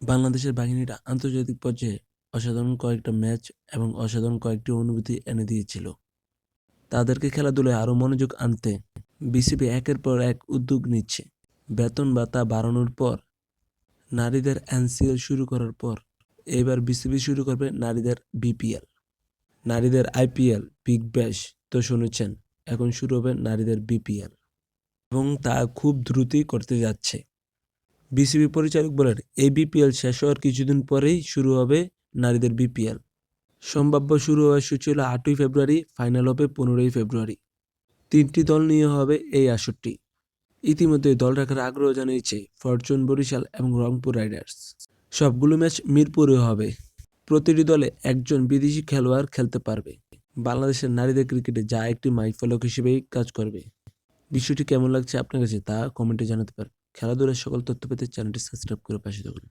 বাংলাদেশের বাহিনীটা আন্তর্জাতিক পর্যায়ে অসাধারণ কয়েকটা ম্যাচ এবং অসাধারণ কয়েকটি অনুভূতি এনে দিয়েছিল। তাদেরকে খেলাধুলায় আরও মনোযোগ আনতে বিসিবি একের পর এক উদ্যোগ নিচ্ছে। বেতন ভাতা বাড়ানোর পর, নারীদের এনসিএল শুরু করার পর, এবার বিসিবি শুরু করবে নারীদের বিপিএল। নারীদের আইপিএল, বিগ ব্যাশ তো শুনেছেন, এখন শুরু হবে নারীদের বিপিএল। এবং তা খুব দ্রুতই করতে যাচ্ছে। বিসিবি পরিচালক বলেন, এই বিপিএল শেষ হওয়ার কিছুদিন পরেই শুরু হবে নারীদের বিপিএল। সম্ভাব্য শুরু হওয়ার সূচি হলো আটই ফেব্রুয়ারি, ফাইনাল হবে পনেরোই ফেব্রুয়ারি। তিনটি দল নিয়ে হবে এই আসরটি ইতিমধ্যে দল রাখার আগ্রহ জানিয়েছে ফরচুন, বরিশাল এবং রংপুর রাইডার্স। সবগুলো ম্যাচ মিরপুরে হবে। প্রতিটি দলে একজন বিদেশি খেলোয়াড় খেলতে পারবে। বাংলাদেশের নারীদের ক্রিকেটে যা একটি মাইলফলক হিসেবেই কাজ করবে। বিষয়টি কেমন লাগছে আপনার কাছে তা কমেন্টে জানাতে পারেন। খেলাধুলার সকল তথ্য পেতে চ্যানেলটি সাবস্ক্রাইব করে পাশে থাকুন।